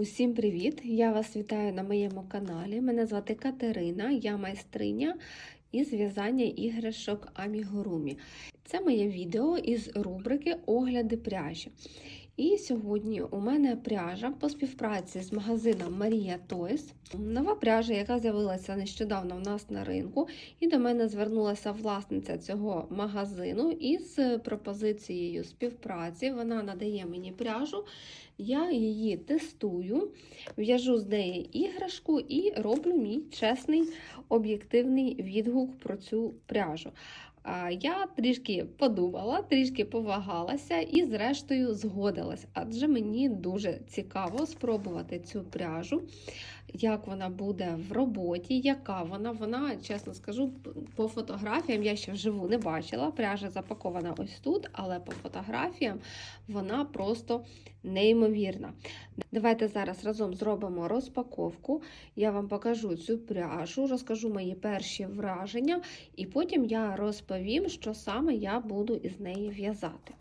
Усім привіт! Я вас вітаю на моєму каналі. Мене звати Катерина, я майстриня із в'язання іграшок Амігурумі. Це моє відео із рубрики Огляди пряжі. І сьогодні у мене пряжа по співпраці з магазином Марія Тойс. Нова пряжа, яка з'явилася нещодавно в нас на ринку, і до мене звернулася власниця цього магазину із пропозицією співпраці. Вона надає мені пряжу. Я її тестую, в'яжу з неї іграшку і роблю мій чесний об'єктивний відгук про цю пряжу. Я трішки подумала, трішки повагалася і, зрештою, згодилась, адже мені дуже цікаво спробувати цю пряжу, як вона буде в роботі, яка вона. Вона, чесно скажу, по фотографіям я ще вживу не бачила. Пряжа запакована ось тут, але по фотографіям вона просто неймовірна. Давайте зараз разом зробимо розпаковку. Я вам покажу цю пряжу, розкажу мої перші враження, і потім я розповім, що саме я буду із неї в'язати.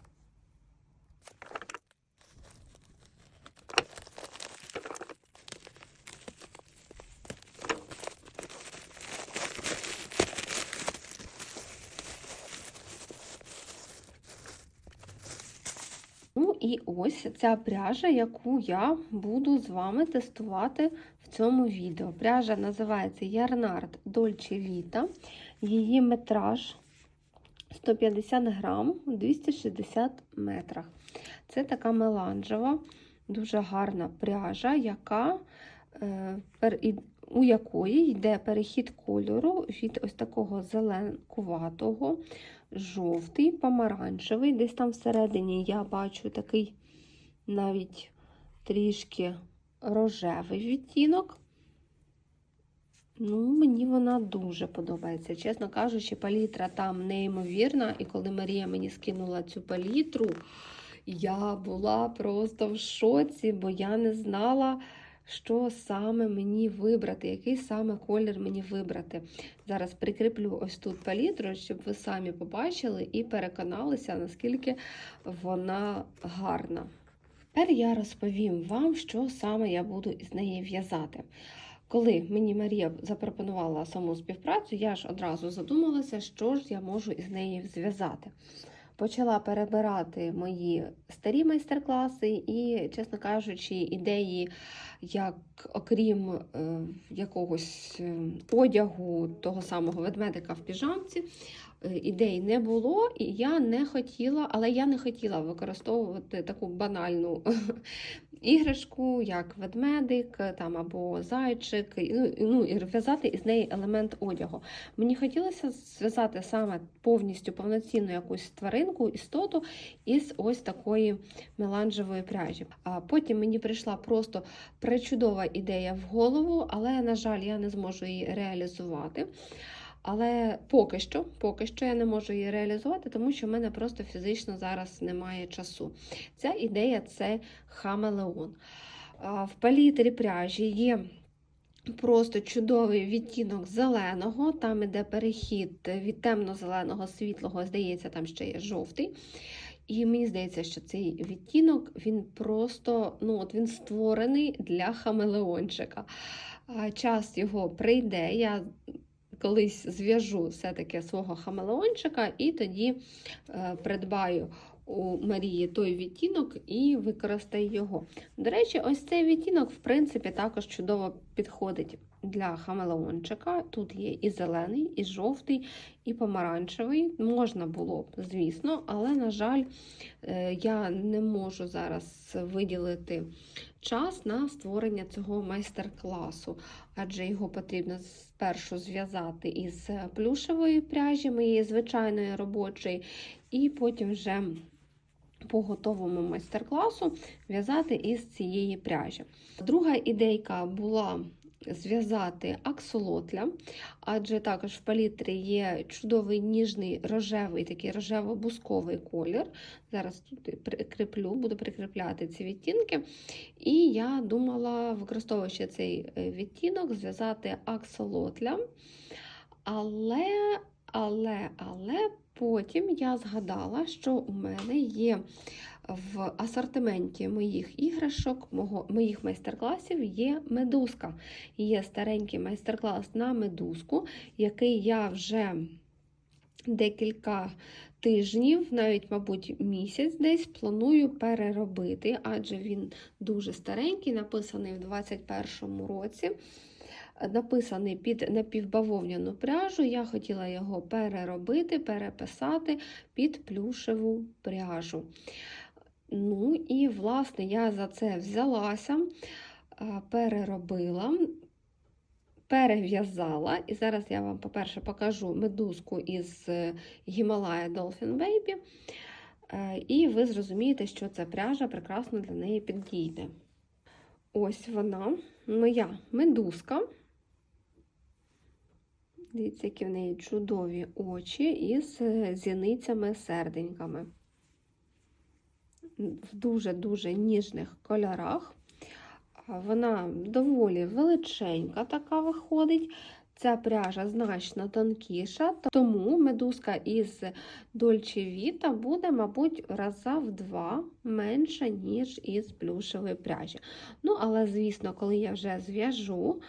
Ну і ось ця пряжа, яку я буду з вами тестувати в цьому відео. Пряжа називається Ярнард Dolce Vita. Її метраж 150 грам 260 метрах. Це така меланжева, дуже гарна пряжа, яка, у якої йде перехід кольору від ось такого зеленкуватого жовтий, помаранчевий. Десь там всередині я бачу такий навіть трішки рожевий відтінок. Ну, Мені вона дуже подобається. Чесно кажучи, палітра там неймовірна. І коли Марія мені скинула цю палітру, я була просто в шоці, бо я не знала що саме мені вибрати, який саме колір мені вибрати. Зараз прикріплю ось тут палітру, щоб ви самі побачили і переконалися, наскільки вона гарна. Тепер я розповім вам, що саме я буду із неї в'язати. Коли мені Марія запропонувала саму співпрацю, я ж одразу задумалася, що ж я можу із неї зв'язати почала перебирати мої старі майстер-класи і, чесно кажучи, ідеї, як окрім е, якогось е, одягу того самого ведмедика в піжамці, ідей не було, і я не хотіла, але я не хотіла використовувати таку банальну іграшку, як ведмедик там, або зайчик, ну, ну і в'язати із неї елемент одягу. Мені хотілося зв'язати саме повністю повноцінну якусь тваринку, істоту із ось такої меланжевої пряжі. А потім мені прийшла просто пречудова ідея в голову, але, на жаль, я не зможу її реалізувати. Але поки що поки що я не можу її реалізувати, тому що в мене просто фізично зараз немає часу. Ця ідея це хамелеон. В палітрі пряжі є. Просто чудовий відтінок зеленого, там іде перехід від темно-зеленого світлого, здається, там ще є жовтий. І мені здається, що цей відтінок він просто ну, от він створений для хамелеончика. Час його прийде. Я колись зв'яжу все-таки свого хамелеончика і тоді е, придбаю у Марії той відтінок і використаю його. До речі, ось цей відтінок, в принципі, також чудово підходить для хамелеончика. Тут є і зелений, і жовтий, і помаранчевий. Можна було б, звісно, але, на жаль, е, я не можу зараз виділити час на створення цього майстер-класу, адже його потрібно спершу зв'язати із плюшевої пряжі, моєї звичайної робочої, і потім вже по готовому майстер-класу в'язати із цієї пряжі. Друга ідейка була зв'язати аксолотля, адже також в палітрі є чудовий ніжний рожевий, такий рожево-бусковий колір. Зараз тут прикріплю, буду прикріпляти ці відтінки. І я думала, використовуючи цей е, відтінок, зв'язати аксолотля. Але, але, але. Потім я згадала, що у мене є в асортименті моїх іграшок, мого, моїх майстер-класів є медузка. Є старенький майстер-клас на медузку, який я вже декілька тижнів, навіть, мабуть, місяць десь планую переробити, адже він дуже старенький, написаний в 2021 році. Написаний під напівбавовняну пряжу. Я хотіла його переробити, переписати під плюшеву пряжу. Ну і, власне, я за це взялася, переробила, перев'язала. І зараз я вам, по-перше, покажу медузку із е, Himalaya Dolphin Baby. Е, І ви зрозумієте, що ця пряжа прекрасно для неї підійде. Ось вона, моя медузка. Дивіться, які в неї чудові очі із е, зіницями-серденьками. В дуже-дуже ніжних кольорах. Вона доволі величенька така виходить. Ця пряжа значно тонкіша, тому медузка із Dolce Vita буде, мабуть, раза в два менша, ніж із плюшевої пряжі. Ну, але, звісно, коли я вже зв'яжу,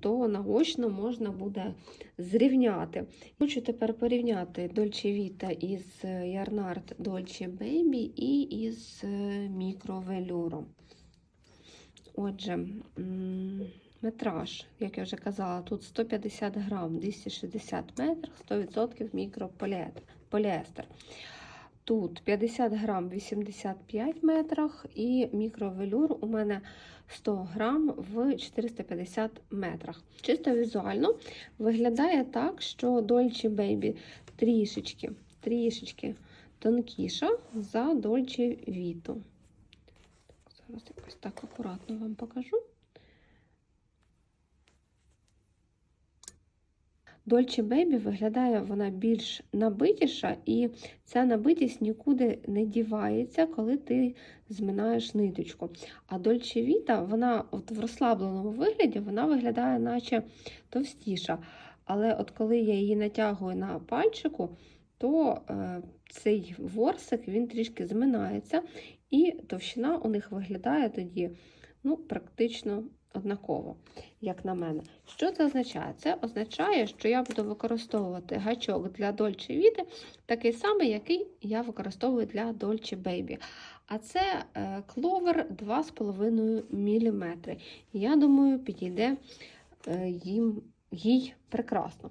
то наочно можна буде зрівняти. Хочу тепер порівняти Dolce Vita із Yarnard Dolce Baby і із е, мікровелюром. Отже, метраж, як я вже казала, тут 150 грам, 260 метрів, 100% мікрополіестер. Тут 50 грам 85 метрах і мікровелюр у мене 100 грам в 450 метрах. Чисто візуально виглядає так, що Dolce Baby трішечки, трішечки тонкіша за Dolce Vita. Зараз якось так акуратно вам покажу. Dolce Baby виглядає вона більш набитіша, і ця набитість нікуди не дівається, коли ти зминаєш ниточку. А Dolce Vita, вона от в розслабленому вигляді вона виглядає наче товстіша. Але от коли я її натягую на пальчику, то е, цей ворсик він трішки зминається, і товщина у них виглядає тоді ну, практично однаково, як на мене. Що це означає? Це означає, що я буду використовувати гачок для Dolce Vita, такий самий, який я використовую для Dolce Baby. А це е, кловер 2,5 мм. Я думаю, підійде е, їм, їй прекрасно.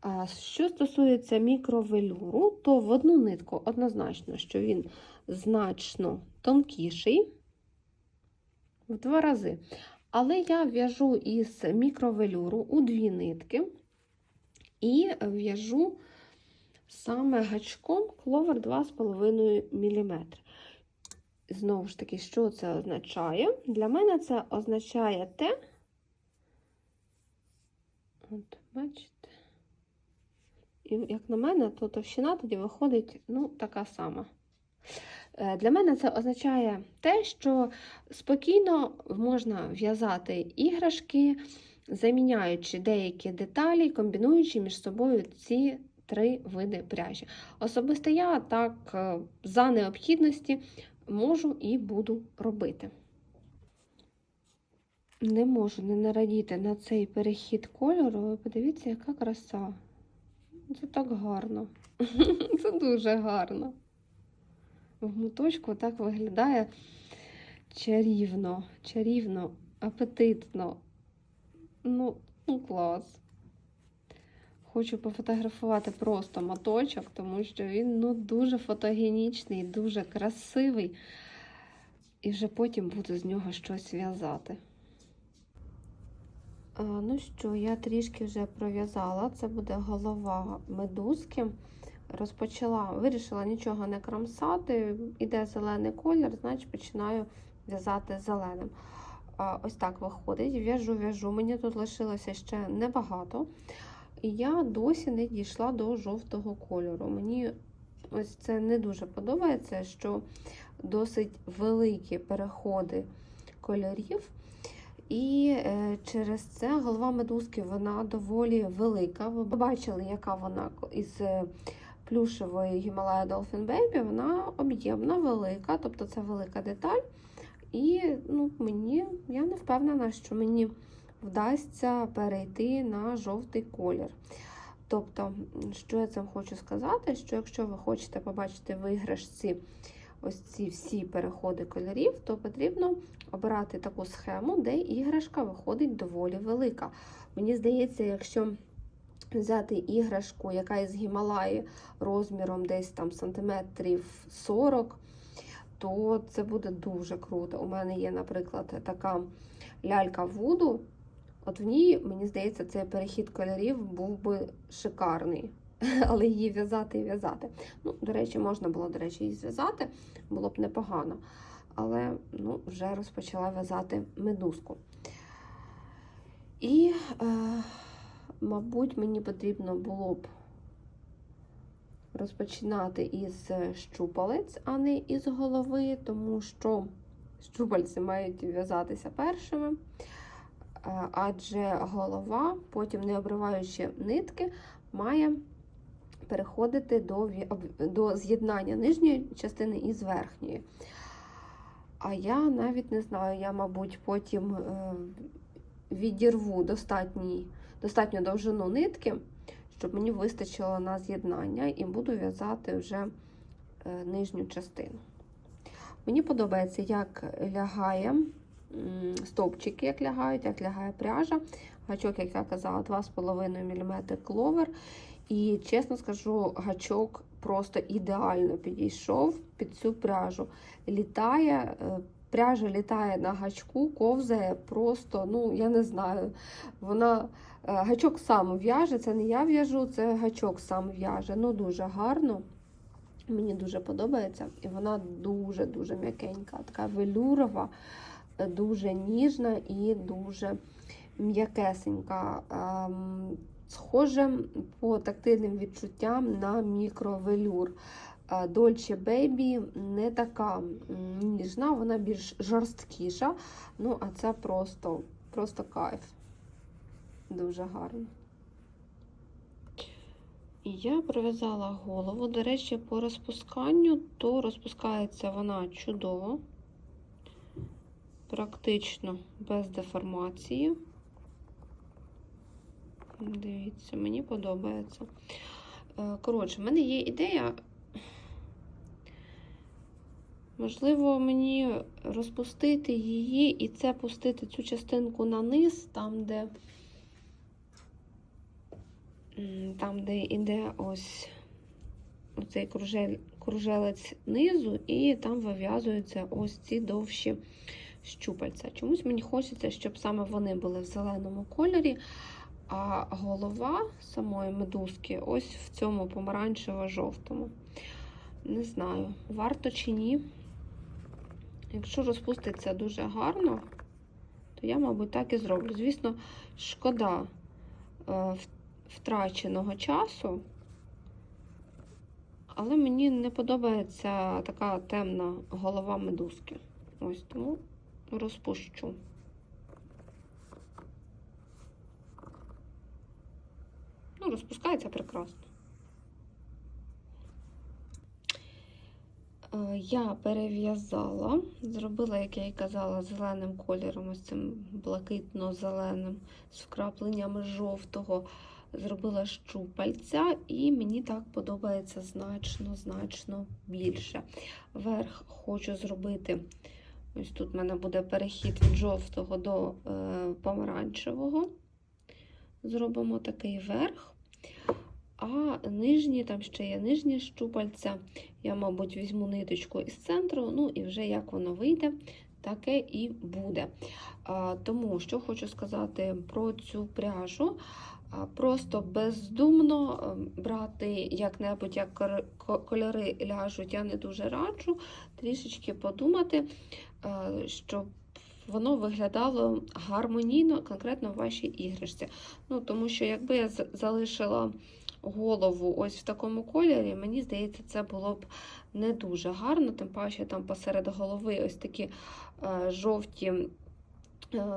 А що стосується мікровелюру, то в одну нитку однозначно, що він значно тонкіший в два рази. Але я в'яжу із мікровелюру у дві нитки і в'яжу саме гачком кловер 2,5 мм. Знову ж таки, що це означає? Для мене це означає те, от, бачите, і як на мене, то товщина тоді виходить ну, така сама. Е, Для мене це означає те, що спокійно можна в'язати іграшки, заміняючи деякі деталі, комбінуючи між собою ці три види пряжі. Особисто я так е, за необхідності можу і буду робити. Не можу не нарадіти на цей перехід кольору. Ви подивіться, яка краса. Це так гарно. Це дуже гарно в моточку так виглядає чарівно, чарівно, апетитно. Ну, ну клас. Хочу пофотографувати просто моточок, тому що він ну, дуже фотогенічний, дуже красивий. І вже потім буду з нього щось в'язати. Ну що, я трішки вже пров'язала. Це буде голова медузки розпочала, вирішила нічого не кромсати, іде зелений колір, значить починаю в'язати зеленим. Ось так виходить. В'яжу, в'яжу. Мені тут лишилося ще небагато. І я досі не дійшла до жовтого кольору. Мені ось це не дуже подобається, що досить великі переходи кольорів. І е, через це голова медузки вона доволі велика. Ви бачили, яка вона із плюшевої Himalaya Dolphin Baby, вона об'ємна, велика, тобто це велика деталь. І ну, мені, я не впевнена, що мені вдасться перейти на жовтий колір. Тобто, що я цим хочу сказати, що якщо ви хочете побачити в іграшці ось ці всі переходи кольорів, то потрібно обирати таку схему, де іграшка виходить доволі велика. Мені здається, якщо взяти іграшку, яка із Гімалаї розміром десь там сантиметрів 40, то це буде дуже круто. У мене є, наприклад, така лялька Вуду. От в ній, мені здається, цей перехід кольорів був би шикарний. Але її в'язати і в'язати. Ну, до речі, можна було, до речі, її зв'язати, було б непогано. Але ну, вже розпочала в'язати медузку. І, е, мабуть, мені потрібно було б розпочинати із щупалець, а не із голови, тому що щупальці мають в'язатися першими. Адже голова, потім не обриваючи нитки, має переходити до, до з'єднання нижньої частини із верхньої. А я навіть не знаю, я, мабуть, потім е, відірву достатній, достатню довжину нитки, щоб мені вистачило на з'єднання, і буду в'язати вже е, нижню частину. Мені подобається, як лягає стовпчики, як лягають, як лягає пряжа. Гачок, як я казала, 2,5 мм кловер. І чесно скажу, гачок просто ідеально підійшов під цю пряжу. Літає, е, пряжа літає на гачку, ковзає просто, ну, я не знаю. Вона гачок сам в'яже, це не я в'яжу, це гачок сам в'яже. Ну, дуже гарно. Мені дуже подобається. І вона дуже-дуже м'якенька, така велюрова, е, дуже ніжна і дуже м'якесенька. Ем, Схоже по тактильним відчуттям на мікровелюр. Е, Dolce Baby не така ніжна, вона більш жорсткіша. Ну, а це просто, просто кайф. Дуже гарно. І я прив'язала голову. До речі, по розпусканню, то розпускається вона чудово, практично без деформації. Дивіться, мені подобається. Е, Коротше, в мене є ідея. Можливо, мені розпустити її і це пустити цю частинку на низ, там, де там, де йде ось оцей кружель, кружелець низу, і там вив'язуються ось ці довші щупальця. Чомусь мені хочеться, щоб саме вони були в зеленому кольорі. А голова самої медузки ось в цьому помаранчево-жовтому. Не знаю, варто чи ні. Якщо розпуститься дуже гарно, то я, мабуть, так і зроблю. Звісно, шкода е, в- втраченого часу, але мені не подобається така темна голова медузки. Ось тому розпущу. Ну, розпускається прекрасно. Е, Я перев'язала, зробила, як я і казала, зеленим кольором, ось цим блакитно-зеленим, з вкрапленнями жовтого. Зробила щупальця, і мені так подобається значно-значно більше. Верх хочу зробити. Ось тут в мене буде перехід від жовтого до е, помаранчевого. Зробимо такий верх. А нижні, там ще є нижні щупальця. Я, мабуть, візьму ниточку із центру, ну і вже як воно вийде, таке і буде. А, Тому що хочу сказати про цю пряжу. Просто бездумно е, брати як-небудь, як кольори ляжуть, я не дуже раджу. Трішечки подумати, е, щоб воно виглядало гармонійно, конкретно в вашій іграшці. Ну, тому що якби я залишила голову ось в такому кольорі, мені здається, це було б не дуже гарно, тим паче там посеред голови ось такі е, жовті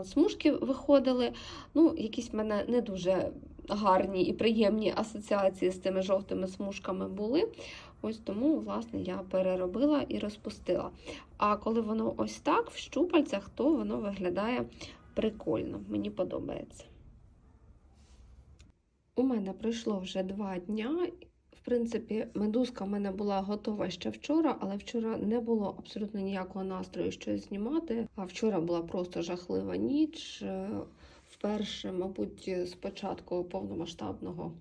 смужки виходили. Ну, якісь в мене не дуже гарні і приємні асоціації з цими жовтими смужками були. Ось тому, власне, я переробила і розпустила. А коли воно ось так в щупальцях, то воно виглядає прикольно. Мені подобається. У мене пройшло вже два дня. Принципі, медузка в мене була готова ще вчора, але вчора не було абсолютно ніякого настрою щось знімати. А вчора була просто жахлива ніч. Е, Вперше, мабуть, з початку повномасштабного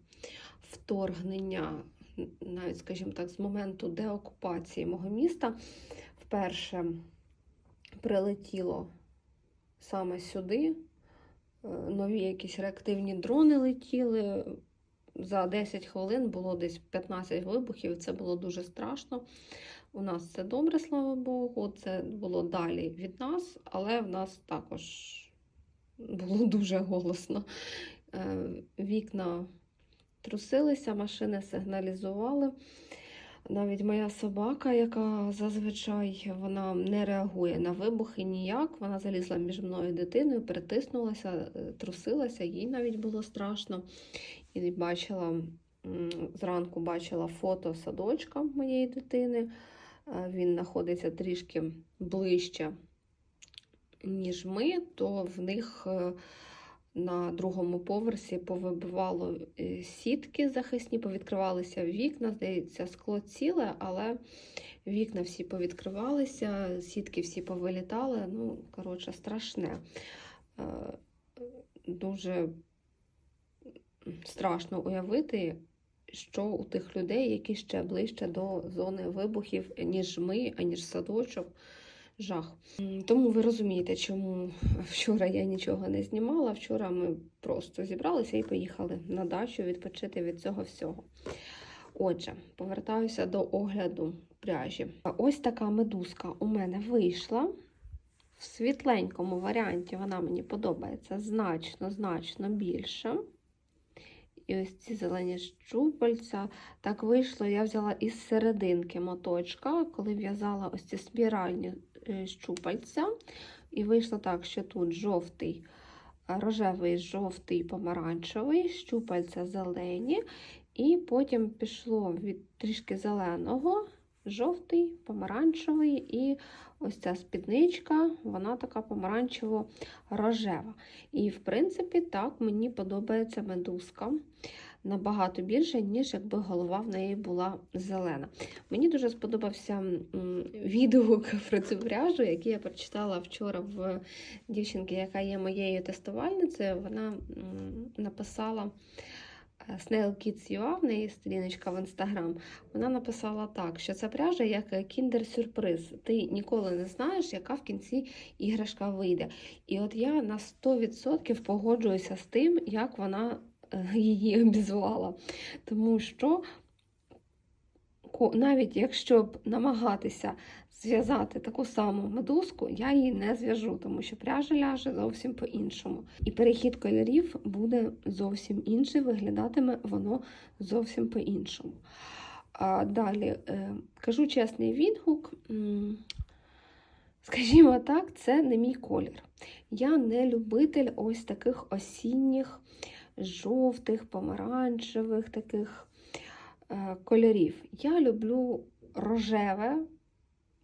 вторгнення, навіть, скажімо так, з моменту деокупації мого міста, вперше прилетіло саме сюди. Е, Нові якісь реактивні дрони летіли. За 10 хвилин було десь 15 вибухів. Це було дуже страшно. У нас це добре, слава Богу. Це було далі від нас, але в нас також було дуже голосно. Е, Вікна трусилися, машини сигналізували. Навіть моя собака, яка зазвичай вона не реагує на вибухи ніяк, вона залізла між мною і дитиною, перетиснулася, е, трусилася, їй навіть було страшно. І бачила зранку бачила фото садочка моєї дитини. Е, Він знаходиться трішки ближче, ніж ми, то в них е, на другому поверсі повибивало е, сітки захисні, повідкривалися вікна. Здається, скло ціле, але вікна всі повідкривалися, сітки всі повилітали. Ну, коротше, страшне. Дуже страшно уявити, що у тих людей, які ще ближче до зони вибухів, ніж ми, аніж садочок. Жах. Тому ви розумієте, чому вчора я нічого не знімала. Вчора ми просто зібралися і поїхали на дачу відпочити від цього всього. Отже, повертаюся до огляду пряжі. Ось така медузка у мене вийшла. В світленькому варіанті вона мені подобається значно, значно більше. І ось ці зелені щупальця. Так вийшло, я взяла із серединки моточка, коли в'язала ось ці спіральні е, щупальця. І вийшло так, що тут жовтий, рожевий, жовтий, помаранчевий, щупальця зелені. І потім пішло від трішки зеленого, жовтий, помаранчевий, і ось ця спідничка, вона така помаранчево-рожева. І, в принципі, так мені подобається медузка набагато більше, ніж якби голова в неї була зелена. Мені дуже сподобався відгук про цю пряжу, який я прочитала вчора в дівчинки, яка є моєю тестувальницею. Вона написала. Е, Snail Юа в неї сторіночка в інстаграм, вона написала так, що ця пряжа як кіндер-сюрприз. Ти ніколи не знаєш, яка в кінці іграшка вийде. І от я на 100% погоджуюся з тим, як вона е, її обізвала. Тому що ко- навіть якщо б намагатися зв'язати таку саму медузку, я її не зв'яжу, тому що пряжа ляже зовсім по-іншому. І перехід кольорів буде зовсім інший, виглядатиме воно зовсім по-іншому. А далі, е, кажу чесний відгук. Скажімо так, це не мій колір. Я не любитель ось таких осінніх, жовтих, помаранчевих таких кольорів. Я люблю рожеве,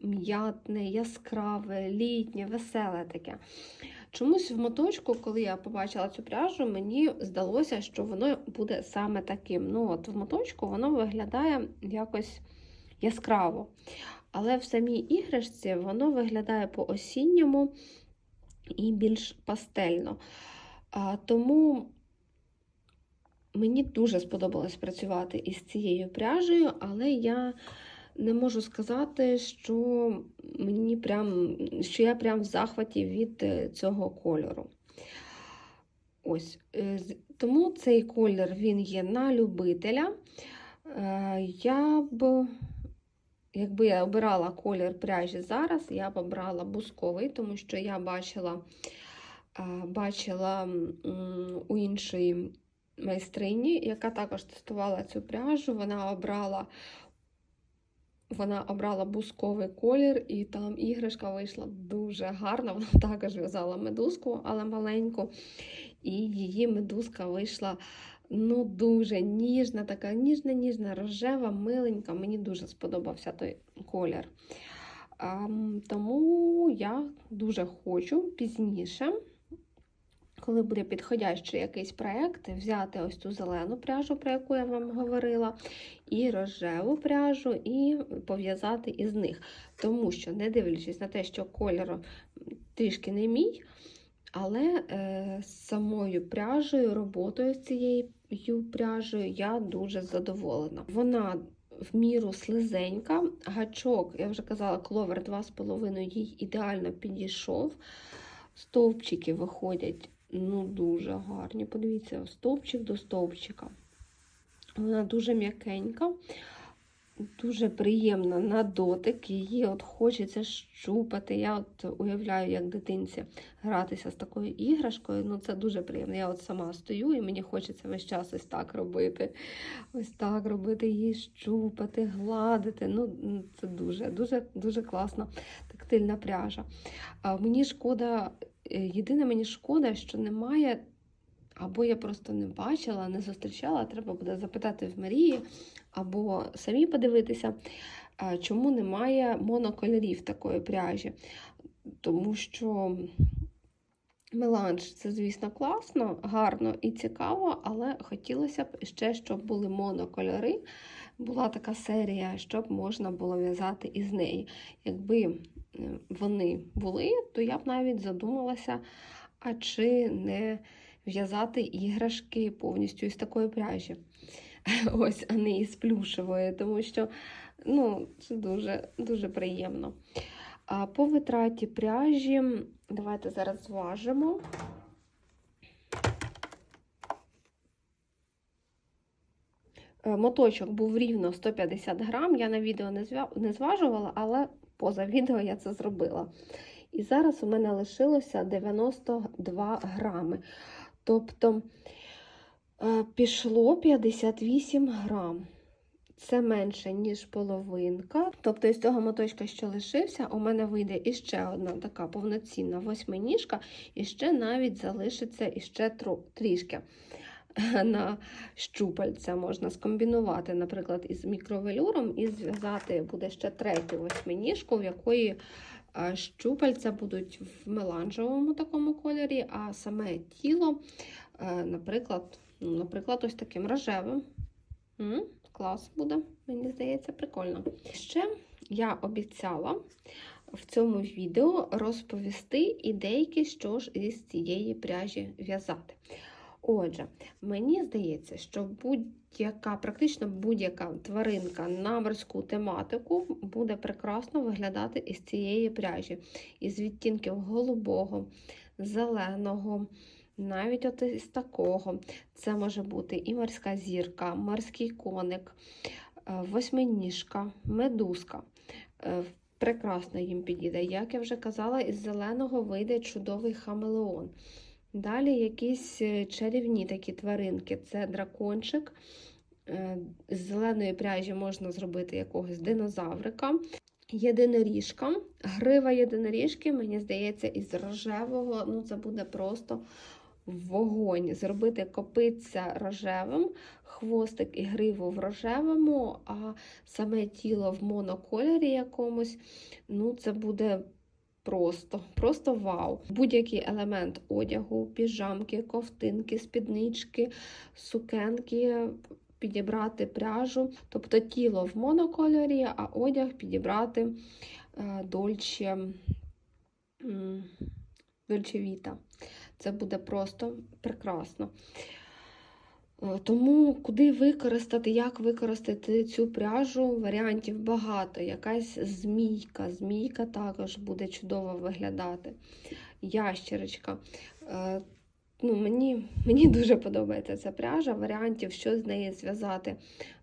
м'ятне, яскраве, літнє, веселе таке. Чомусь в моточку, коли я побачила цю пряжу, мені здалося, що воно буде саме таким. Ну, от в моточку воно виглядає якось яскраво. Але в самій іграшці воно виглядає по-осінньому і більш пастельно. Тому мені дуже сподобалось працювати із цією пряжею, але я не можу сказати, що мені прям, що я прям в захваті від е, цього кольору. Ось, е, тому цей колір він є на любителя. Е, Я б, якби я обирала колір пряжі зараз, я б обрала бусковий, тому що я бачила, бачила у іншої майстрині, яка також тестувала цю пряжу. Вона обрала вона обрала бусковий колір, і там іграшка вийшла дуже гарна. Вона також в'язала медузку, але маленьку. І її медузка вийшла ну, дуже ніжна, така ніжна-ніжна, рожева, миленька. Мені дуже сподобався той колір. Тому я дуже хочу пізніше, коли буде підходящий якийсь проєкт, взяти ось цю зелену пряжу, про яку я вам говорила, і рожеву пряжу, і пов'язати із них. Тому що, не дивлячись на те, що кольор трішки не мій, але е, самою пряжею, роботою з цією пряжею я дуже задоволена. Вона в міру слизенька, гачок, я вже казала, кловер 2,5 їй ідеально підійшов. Стовпчики виходять ну, дуже гарні. Подивіться, стовпчик до стовпчика. Вона дуже м'якенька, дуже приємна на дотик. Її от хочеться щупати. Я от уявляю, як дитинці гратися з такою іграшкою. Ну, це дуже приємно. Я от сама стою і мені хочеться весь час ось так робити. Ось так робити її, щупати, гладити. Ну, це дуже, дуже, дуже класна тактильна пряжа. Мені шкода, єдине мені шкода, що немає. Або я просто не бачила, не зустрічала, треба буде запитати в Марії, або самі подивитися, чому немає монокольорів такої пряжі. Тому що меланж це, звісно, класно, гарно і цікаво, але хотілося б ще, щоб були монокольори. Була така серія, щоб можна було в'язати із неї. Якби е, вони були, то я б навіть задумалася, а чи не в'язати іграшки повністю із такої пряжі. Ось, а не із плюшевої, тому що ну, це дуже, дуже приємно. А по витраті пряжі, давайте зараз зважимо. Е, Моточок був рівно 150 грам. Я на відео не зважувала, але поза відео я це зробила. І зараз у мене лишилося 92 грами. Тобто е, пішло 58 грам. Це менше, ніж половинка. Тобто, із цього моточка, що лишився, у мене вийде іще одна така повноцінна восьминіжка, і ще навіть залишиться іще трішки на щупальця. Можна скомбінувати, наприклад, із мікровелюром і зв'язати буде ще третю восьминіжку, в якої щупальця будуть в меланжевому такому кольорі, а саме тіло, е, наприклад, ну, наприклад, ось таким рожевим. Клас буде, мені здається, прикольно. Ще я обіцяла в цьому відео розповісти ідейки, що ж із цієї пряжі в'язати. Отже, мені здається, що будь-яка, практично будь-яка тваринка на морську тематику буде прекрасно виглядати із цієї пряжі, із відтінків голубого, зеленого, навіть от із такого. Це може бути і морська зірка, морський коник, е, восьминіжка, медузка. Е, Прекрасно їм підійде. Як я вже казала, із зеленого вийде чудовий хамелеон. Далі якісь е, чарівні такі тваринки. Це дракончик. Е, З зеленої пряжі можна зробити якогось динозаврика. Єдиноріжка. Грива єдиноріжки, мені здається, із рожевого. Ну, це буде просто вогонь. Зробити копиця рожевим, хвостик і гриву в рожевому, а саме тіло в монокольорі якомусь. Ну, це буде просто, просто вау. Будь-який елемент одягу, піжамки, ковтинки, спіднички, сукенки. Підібрати пряжу, тобто тіло в монокольорі, а одяг підібрати дольче віта. Це буде просто прекрасно. Е, Тому куди використати, як використати цю пряжу, варіантів багато. Якась змійка. Змійка також буде чудово виглядати. Ящерочка. Е, Ну, мені, мені дуже подобається ця пряжа. Варіантів, що з неї зв'язати,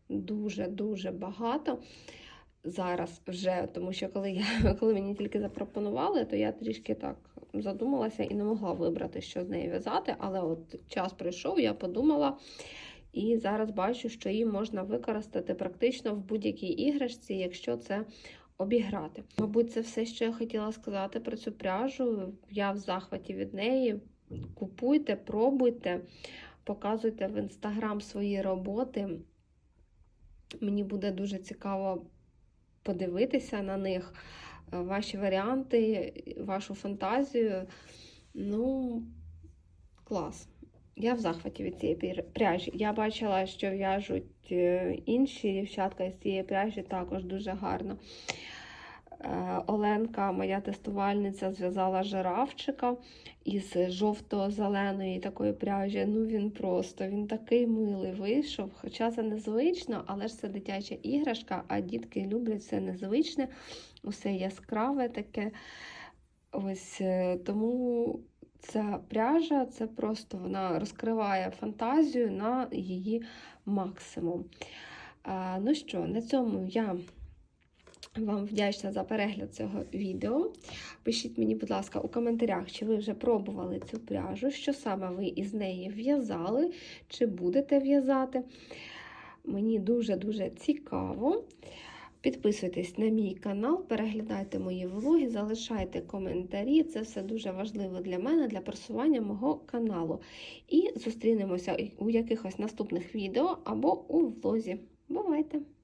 дуже-дуже багато. Зараз вже, тому що коли, я, коли мені тільки запропонували, то я трішки так задумалася і не могла вибрати, що з неї в'язати. Але от час пройшов, я подумала І зараз бачу, що її можна використати практично в будь-якій іграшці, якщо це обіграти. Мабуть, це все, що я хотіла сказати про цю пряжу. Я в захваті від неї. Купуйте, пробуйте, показуйте в інстаграм свої роботи. Мені буде дуже цікаво подивитися на них, е, ваші варіанти, вашу фантазію. Ну, клас. Я в захваті від цієї пряжі. Я бачила, що в'яжуть е, інші дівчатка з цієї пряжі також дуже гарно. Е, Оленка, моя тестувальниця, зв'язала жирафчика із жовто-зеленої такої пряжі. Ну він просто він такий милий вийшов. Хоча це незвично, але ж це дитяча іграшка, а дітки люблять все незвичне, усе яскраве таке. Ось е, тому ця пряжа це просто вона розкриває фантазію на її максимум. Ну що, на цьому я вам вдячна за перегляд цього відео. Пишіть мені, будь ласка, у коментарях, чи ви вже пробували цю пряжу, що саме ви із неї в'язали, чи будете в'язати. Мені дуже-дуже цікаво. Підписуйтесь на мій канал, переглядайте мої влоги, залишайте коментарі. Це все дуже важливо для мене, для просування мого каналу. І зустрінемося у якихось наступних відео або у влозі. Бувайте!